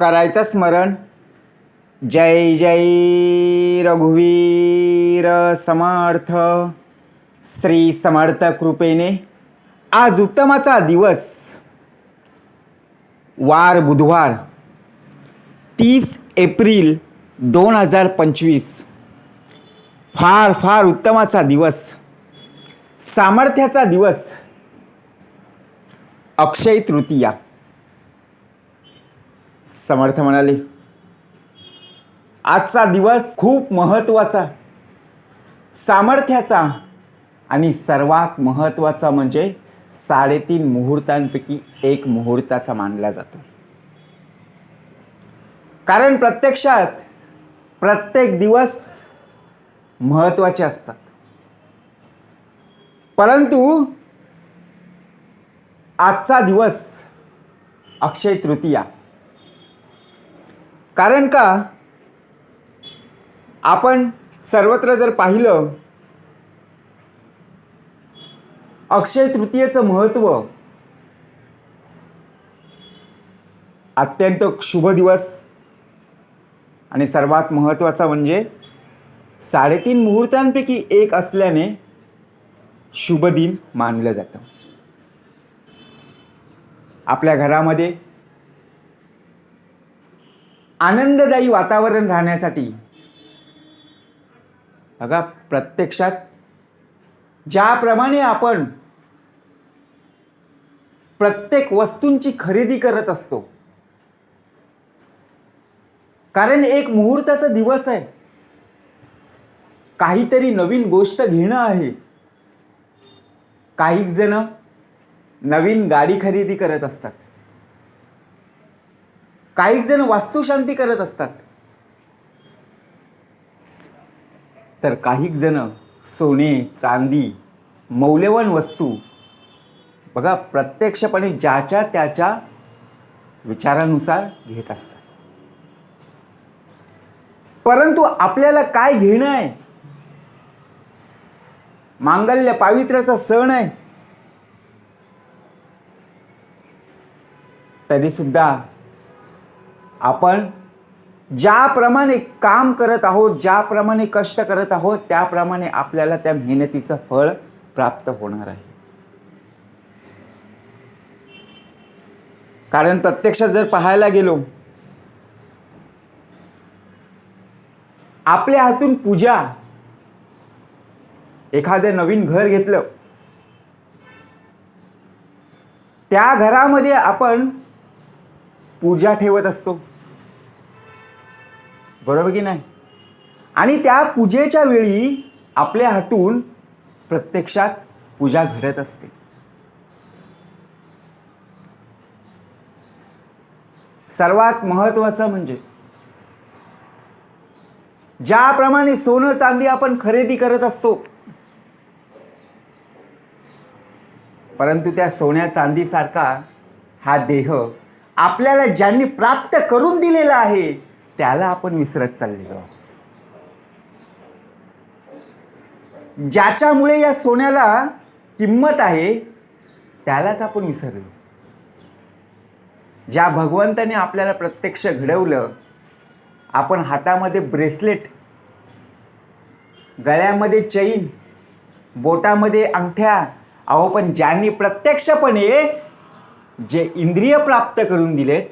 करायचं स्मरण. जय जय रघुवीर समर्थ. श्री समर्थ कृपेने आज उत्तमाचा दिवस. वार बुधवार तीस एप्रिल दोन हजार पंचवीस. फार फार उत्तमाचा दिवस. सामर्थ्याचा दिवस. अक्षय तृतीया. समर्थ म्हणाले आजचा दिवस खूप महत्त्वाचा. सामर्थ्याचा आणि सर्वात महत्त्वाचा म्हणजे साडेतीन मुहूर्तांपैकी एक मुहूर्ताचा मानला जातो. कारण प्रत्यक्षात प्रत्येक दिवस महत्त्वाचे असतात. परंतु आजचा दिवस अक्षय तृतीया कारण का? आपण सर्वत्र जर पाहिलं अक्षय तृतीयेचं महत्त्व अत्यंत शुभ दिवस आणि सर्वात महत्त्वाचा म्हणजे साडेतीन मुहूर्तांपैकी एक असल्याने शुभ दिन मानलं जातं. आपल्या घरामध्ये आनंददायी वातावरण राहण्यासाठी. बघा प्रत्यक्षात ज्याप्रमाणे आपण प्रत्येक वस्तूंची खरेदी करत असतो. कारण एक मुहूर्ताचा दिवस आहे. काहीतरी नवीन गोष्ट घेणं आहे. काही जण नवीन गाडी खरेदी करत असतात. काही जण वास्तुशांती करत असतात. तर काही जण सोने चांदी मौल्यवान वस्तू बघा प्रत्यक्षपणे ज्याच्या त्याच्या विचारानुसार घेत असतात. परंतु आपल्याला काय घेणं आहे? मांगल्य पावित्र्याचा सण आहे. तरी सुद्धा आपण ज्याप्रमाणे काम करत आहोत ज्याप्रमाणे कष्ट करत आहोत त्याप्रमाणे आपल्याला त्या मेहनतीचं फळ प्राप्त होणार आहे. कारण प्रत्यक्षात जर पाहायला गेलो आपल्या हातून पूजा एखादं नवीन घर घेतलं त्या घरामध्ये आपण पूजा ठेवत असतो. बरोबर की नाही? आणि त्या पूजेच्या वेळी आपल्या हातून प्रत्यक्षात पूजा घडत असते. सर्वात महत्वाचं म्हणजे ज्याप्रमाणे सोनं चांदी आपण खरेदी करत असतो परंतु त्या सोन्या चांदीसारखा हा देह आपल्याला ज्यांनी प्राप्त करून दिलेला आहे त्याला आपण विसरत चाललेलो आहोत ज्याच्यामुळे या सोन्याला किंमत आहे त्यालाच आपण विसरलो. ज्या भगवंताने आपल्याला प्रत्यक्ष घडवलं आपण हातामध्ये ब्रेसलेट गळ्यामध्ये चैन बोटामध्ये अंगठ्या अहो पण ज्यांनी प्रत्यक्षपणे जे इंद्रिय प्राप्त करून दिलेत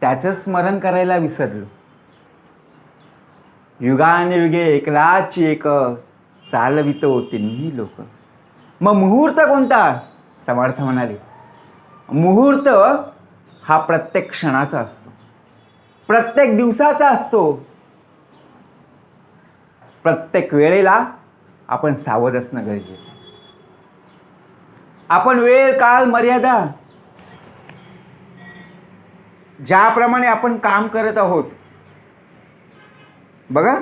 त्याचं स्मरण करायला विसरलो. युगानुयुगे एकलाच एक चालवितो तिन्ही लोक. मग मुहूर्त कोणता? समर्थ म्हणाले. मुहूर्त हा प्रत्येक क्षणाचा असतो. प्रत्येक दिवसाचा असतो. प्रत्येक वेळेला आपण सावध असणं गरजेचं आपण वेळ काल मर्यादा ज्याप्रमाणे आपण काम करत आहोत. बघा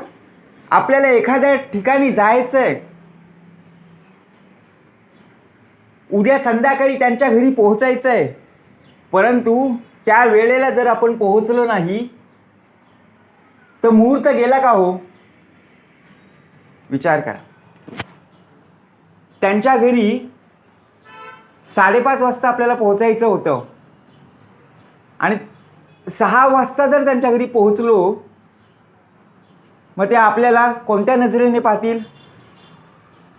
आपल्याला एखाद्या ठिकाणी जायचं आहे उद्या संध्याकाळी त्यांच्या घरी पोहोचायचं आहे परंतु त्या वेळेला जर आपण पोहोचलो नाही तर मुहूर्त गेला का हो? विचार करा. त्यांच्या घरी साडेपाच वाजता आपल्याला पोहोचायचं होतं. आणि सहा वाजता जर त्यांच्या घरी पोहोचलो मग ते आपल्याला कोणत्या नजरेने पाहतील?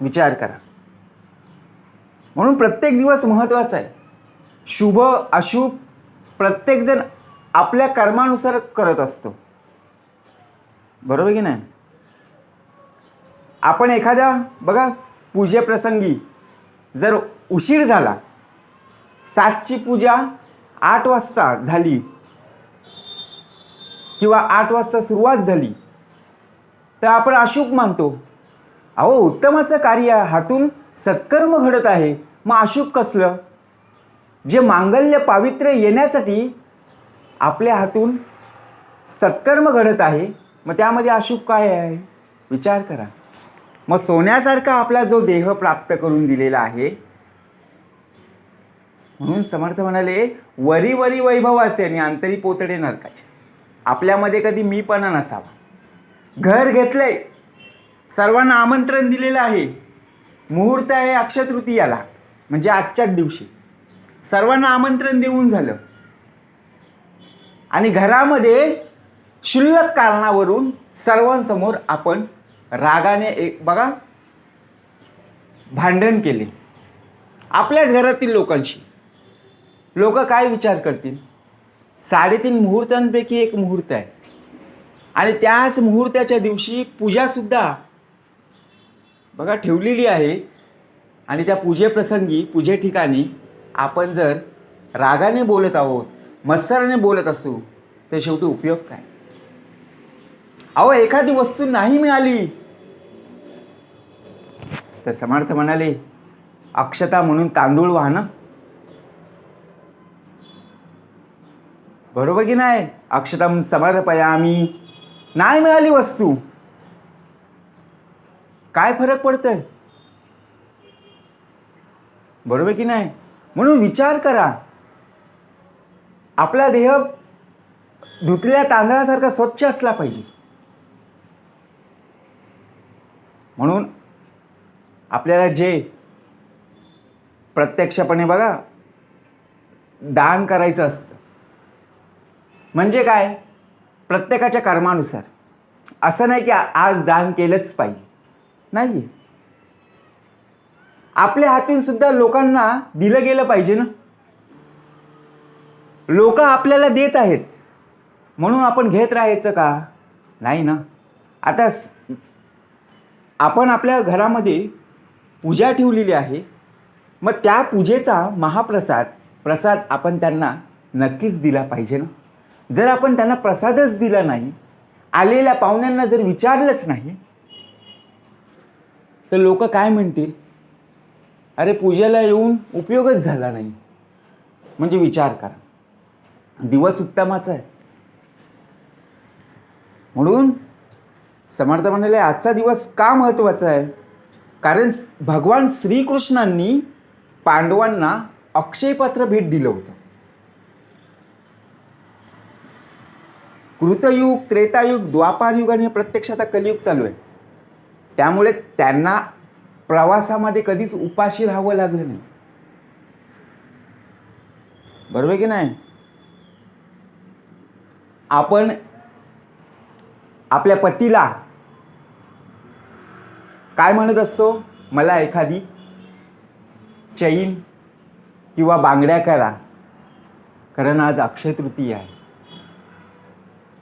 विचार करा. म्हणून प्रत्येक दिवस महत्त्वाचा आहे. शुभ अशुभ प्रत्येकजण आपल्या कर्मानुसार करत असतो. बरोबर की नाही? आपण एखाद्या बघा पूजेप्रसंगी जर उशीर झाला सातची पूजा आठ वाजता झाली किंवा आठ वाजता सुरुवात झाली तर आपण अशुभ मानतो. अहो उत्तमाचं कार्य हातून सत्कर्म घडत आहे. मग अशुभ कसलं? जे मांगल्य पावित्र्य येण्यासाठी आपल्या हातून सत्कर्म घडत आहे मग त्यामध्ये अशुभ काय आहे? विचार करा. मग सोन्यासारखा आपला जो देह प्राप्त करून दिलेला आहे म्हणून समर्थ म्हणाले वरी वरी वैभवाचे आणि आंतरी पोतडे नरकाचे. आपल्यामध्ये कधी मीपणा नसावा. घर घेतलंय. सर्वांना आमंत्रण दिलेलं आहे. मुहूर्त आहे अक्षय तृतीयाला म्हणजे आजच्याच दिवशी. सर्वांना आमंत्रण देऊन झालं. आणि घरामध्ये क्षुल्लक कारणावरून सर्वांसमोर आपण रागाने एक बघा भांडण केले. आपल्याच घरातील लोकांशी. लोक काय विचार करतील? साडेतीन मुहूर्तांपैकी एक मुहूर्त आहे. आणि त्याच मुहूर्ताच्या दिवशी पूजासुद्धा बघा ठेवलेली आहे. आणि त्या पूजेप्रसंगी पूजे ठिकाणी आपण जर रागाने बोलत आहोत मत्सराने बोलत असू तर शेवटी उपयोग काय? अहो एखादी वस्तू नाही मिळाली. तर समर्थ म्हणाले अक्षता म्हणून तांदूळ वाहनं बरोबर की नाही? अक्षतम समर्पयामी. नाही मिळाली वस्तू. काय फरक पडतोय? बरोबर की नाही? म्हणून विचार करा. आपला देह धुतलेल्या तांदळासारखा स्वच्छ असला पाहिजे. म्हणून आपल्याला जे प्रत्यक्षपणे बघा दान करायचं असतं. म्हणजे काय? प्रत्येकाच्या कर्मानुसार. असं नाही की आज दान केलंच पाहिजे. नाही आपल्या हातून सुद्धा लोकांना दिलं गेलं पाहिजे ना? लोक आपल्याला देत आहेत. म्हणून आपण घेत राहायचं का? नाही ना. आता स- आपण आपल्या घरामध्ये पूजा ठेवलेली आहे. मग त्या पूजेचा महाप्रसाद प्रसाद आपण त्यांना नक्कीच दिला पाहिजे ना? जर आपण त्यांना प्रसादच दिला नाही आलेल्या पाहुण्यांना जर विचारलंच नाही तर लोक काय म्हणतील? अरे पूजेला येऊन उपयोगच झाला नाही. म्हणजे विचार करा. दिवस उत्तमाचा आहे. म्हणून समर्थ म्हणाले आजचा दिवस का महत्त्वाचा आहे? कारण भगवान श्रीकृष्णांनी पांडवांना अक्षयपत्र भेट दिलं होतं. कृतयुग त्रेतायुग द्वापारयुग आणि हे प्रत्यक्ष आता कलियुग चालू आहे. त्यामुळे त्यांना प्रवासामध्ये कधीच उपाशी राहावं लागलं नाही. बरोबर आहे की नाही? आपण आपल्या पतीला काय म्हणत असतो? मला एखादी चैन किंवा बांगड्या करा. कारण आज अक्षय तृतीय आहे.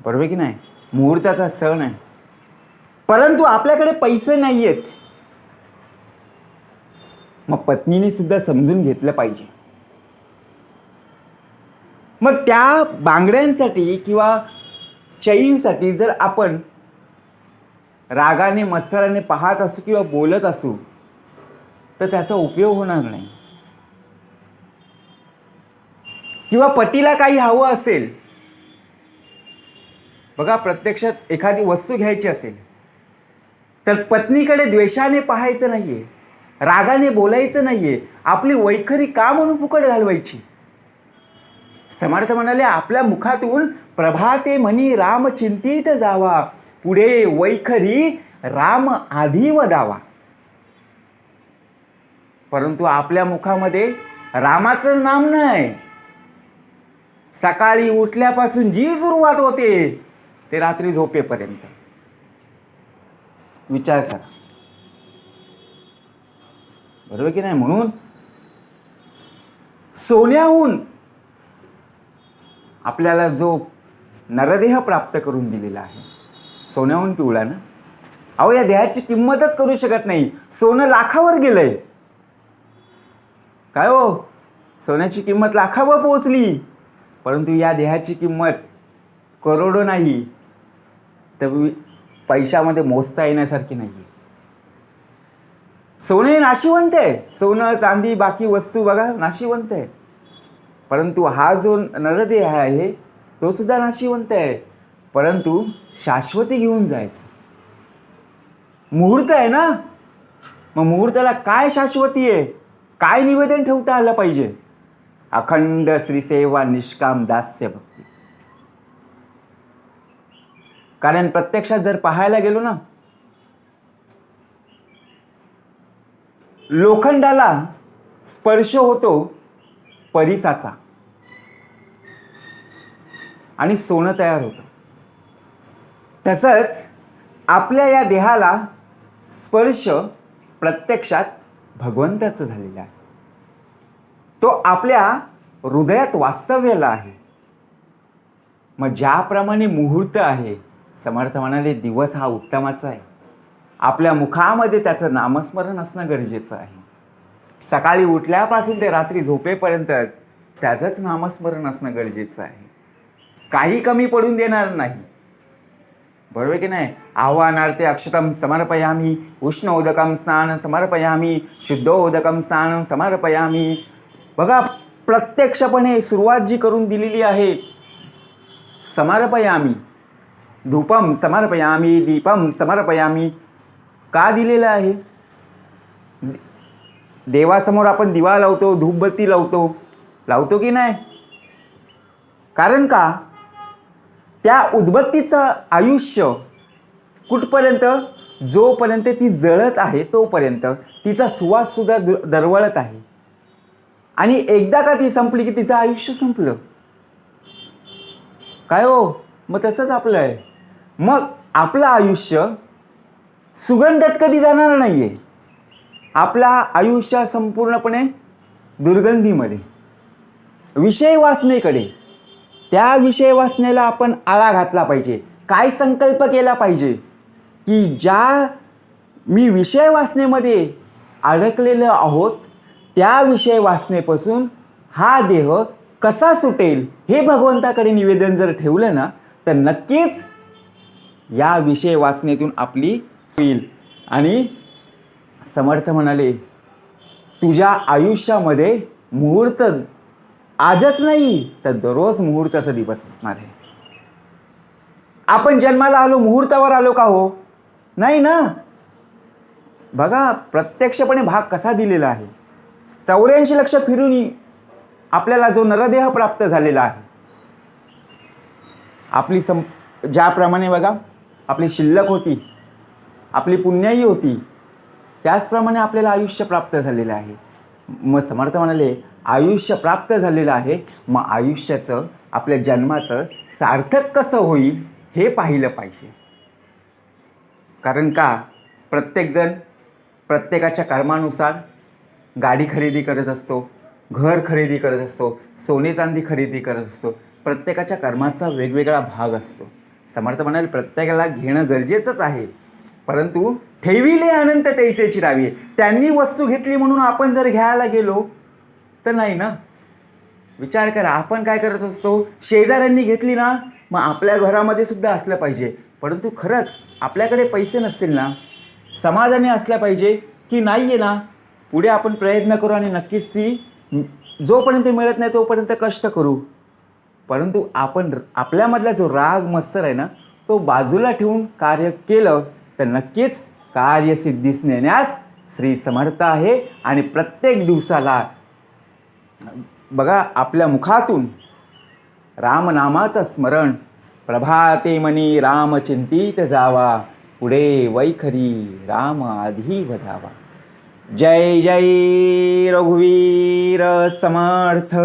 बरोबर की नाही? मुहूर्ताचा सण आहे. परंतु आपल्याकडे पैसे नाही आहेत मग पत्नीने सुद्धा समजून घेतलं पाहिजे. मग त्या बांगड्यांसाठी किंवा चैनसाठी जर आपण रागाने मत्सराने पाहत असू किंवा बोलत असू तर त्याचा उपयोग होणार नाही. किंवा पतीला काही हवं असेल बघा प्रत्यक्षात एखादी वस्तू घ्यायची असेल तर पत्नीकडे द्वेषाने पाहायचं नाहीये रागाने बोलायचं नाहीये आपली वैखरी का म्हणून फुकट घालवायची? समर्थ म्हणाले आपल्या मुखातून प्रभाते म्हणी राम चिंतित जावा पुढे वैखरी राम आधी वदावा परंतु आपल्या मुखामध्ये रामाचं नाम नाही. सकाळी उठल्यापासून जी सुरुवात होते ते रात्री झोपेपर्यंत. विचार करा. बरोबर की नाही? म्हणून सोन्याहून आपल्याला जो नरदेह प्राप्त करून दिलेला आहे सोन्याहून पिवळा ना अहो या देहाची किंमतच करू शकत नाही. सोनं लाखावर गेलंय. काय हो? सोन्याची किंमत लाखावर पोहोचली. परंतु या देहाची किंमत करोडो नाही तर पैशामध्ये मोजता येण्यासारखी नाही. सोने नाशिवंत आहे. सोनं चांदी बाकी वस्तू बघा नाशिवंत आहे. परंतु हा जो नरदेह आहे तो सुद्धा नाशिवंत आहे. परंतु शाश्वती घेऊन जायचं. मुहूर्त आहे ना? मग मुहूर्ताला काय शाश्वती आहे? काय निवेदन ठेवता आलं पाहिजे? अखंड श्रीसेवा निष्काम दास्य भक्ती. कारण प्रत्यक्षात जर पाहायला गेलो ना लोखंडाला स्पर्श होतो परिसाचा. आणि सोनं तयार होतं. तसंच आपल्या या देहाला स्पर्श प्रत्यक्षात भगवंताचं झालेलं आहे. तो आपल्या हृदयात वास्तव्याला आहे. मग ज्याप्रमाणे मुहूर्त आहे समर्थ म्हणाले दिवस हा उत्तमाचा आहे. आपल्या मुखामध्ये त्याचं नामस्मरण असणं गरजेचं आहे. सकाळी उठल्यापासून ते रात्री झोपेपर्यंत त्याचंच नामस्मरण असणं गरजेचं आहे. काही कमी पडून देणार नाही. बरोबर की नाही? आव्हानार्थे अक्षतम समर्पयामी उष्ण उदकम स्नान समर्पयामी शुद्ध उदकम स्नान समर्पयामी. बघा प्रत्यक्षपणे सुरुवात जी करून दिलेली आहे समर्पयामी. धूपम समर्पयामी दीपम समर्पयामी. का दिलेलं आहे? देवासमोर आपण दिवा लावतो धूपबत्ती लावतो. लावतो की नाही? कारण का? त्या उदबत्तीचं आयुष्य कुठपर्यंत? जोपर्यंत ती जळत आहे तोपर्यंत तिचा सुवाससुद्धा दु दरवळत आहे. आणि एकदा का ती संपली की तिचं आयुष्य संपलं? काय हो? मग तसंच आपलं आहे. मग आपलं आयुष्य सुगंधात कधी जाणार नाही आहे आपला आयुष्य संपूर्णपणे दुर्गंधीमध्ये. विषय वासनेकडे. त्या विषय वाचण्याला आपण आळा घातला पाहिजे. काय संकल्प केला पाहिजे? की ज्या मी विषय वाचनेमध्ये अडकलेलं आहोत त्या विषय वाचनेपासून हा देह कसा सुटेल हे भगवंताकडे निवेदन जर ठेवलं ना तर नक्कीच या विषय वाचनेतून आपली होईल. आणि समर्थ म्हणाले तुझ्या आयुष्यामध्ये मुहूर्त आजच नाही तर दररोज मुहूर्ताचा दिवस असणार आहे. आपण जन्माला आलो मुहूर्तावर आलो का हो? नाही ना. बघा प्रत्यक्षपणे भाग कसा दिलेला आहे. चौऱ्याऐंशी लक्ष फिरून आपल्याला जो नरदेह प्राप्त झालेला आहे. आपली सं ज्याप्रमाणे बघा आपली शिल्लक होती आपली पुण्याई होती त्याचप्रमाणे आपल्याला आयुष्य प्राप्त झालेलं आहे. मग समर्थ म्हणाले आयुष्य प्राप्त झालेलं आहे मग आयुष्याचं आपल्या जन्माचं सार्थक कसं होईल हे पाहिलं पाहिजे. कारण का? प्रत्येकजण प्रत्येकाच्या कर्मानुसार गाडी खरेदी करत असतो घर खरेदी करत असतो सोने चांदी खरेदी करत असतो. प्रत्येकाच्या कर्माचा वेगवेगळा भाग असतो. समर्थ म्हणाले प्रत्येकाला घेणं गरजेचंच आहे. परंतु ठेविले अनंत तैसेची रावी. त्यांनी वस्तू घेतली म्हणून आपण जर घ्यायला गेलो तर नाही ना? विचार करा आपण काय करत असतो? शेजाऱ्यांनी घेतली ना मग आपल्या घरामध्ये सुद्धा असलं पाहिजे. परंतु खरंच आपल्याकडे पैसे नसतील ना? समाधानी असल्या पाहिजे की नाही आहे ना? पुढे आपण प्रयत्न करू आणि नक्कीच ती जोपर्यंत मिळत नाही तोपर्यंत कष्ट करू. परंतु आपण आपल्यामधला जो राग मत्सर आहे ना तो बाजूला ठेवून कार्य केलं तर नक्कीच कार्यसिद्धीस नेण्यास श्री समर्थ आहे. आणि प्रत्येक दिवसाला बघा आपल्या मुखातून रामनामाचं स्मरण प्रभाते मनी राम चिंतीत जावा पुढे वैखरी राम आधी वधावा जय जय रघुवीर समर्थ!